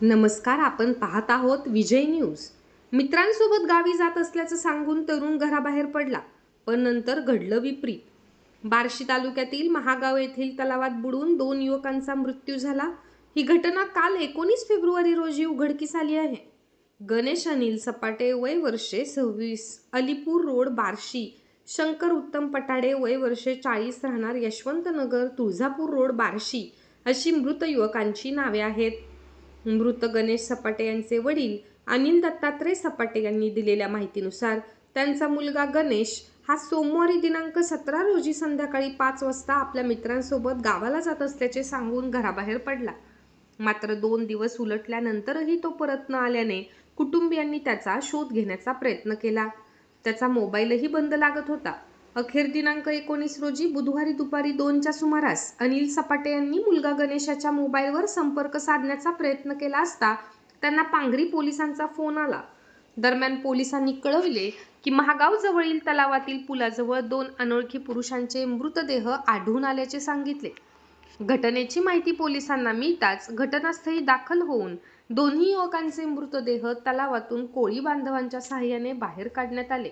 नमस्कार आपण पाहत आहोत विजय न्यूज. मित्रांसोबत गावी जात असल्याचं सांगून तरुण घराबाहेर पडला पण नंतर घडलं विपरीत. बार्शी तालुक्यातील महागाव येथील तलावात बुडून दोन युवकांचा मृत्यू झाला. ही घटना काल एकोणीस फेब्रुवारी रोजी उघडकीस आली आहे. गणेश अनिल सपाटे वय वर्षे सव्वीस अलीपूर रोड बार्शी. शंकर उत्तम पटाडे वय वर्षे चाळीस राहणार यशवंतनगर तुळजापूर रोड बार्शी. अशी मृत युवकांची नावे आहेत. मृत गणेश सपाटे यांचे वडील अनिल दत्तात्रय सपाटे यांनी दिलेल्या माहितीनुसार त्यांचा मुलगा गणेश हा सोमवारी दिनांक सतरा रोजी संध्याकाळी पाच वाजता आपल्या मित्रांसोबत गावाला जात असल्याचे सांगून घराबाहेर पडला. मात्र दोन दिवस उलटल्यानंतरही तो परत न आल्याने कुटुंबियांनी त्याचा शोध घेण्याचा प्रयत्न केला. त्याचा मोबाईलही बंद लागत होता. अखेर दिनांक एकोणीस रोजी बुधवारी दुपारी दोनच्या सुमारास अनिल सपाटे यांनी मुलगा गणेशाच्या मोबाईलवर संपर्क साधण्याचा प्रयत्न केला असता त्यांना पांगरी पोलिसांचा फोन आला. दरम्यान पोलिसांनी कळविले की महागाव जवळील तलावातील पुलाजवळ दोन अनोळखी पुरुषांचे मृतदेह आढळून आल्याचे सांगितले. घटनेची माहिती पोलिसांना मिळताच घटनास्थळी दाखल होऊन दोन्ही युवकांचे मृतदेह तलावातून कोळी बांधवांच्या सहाय्याने बाहेर काढण्यात आले.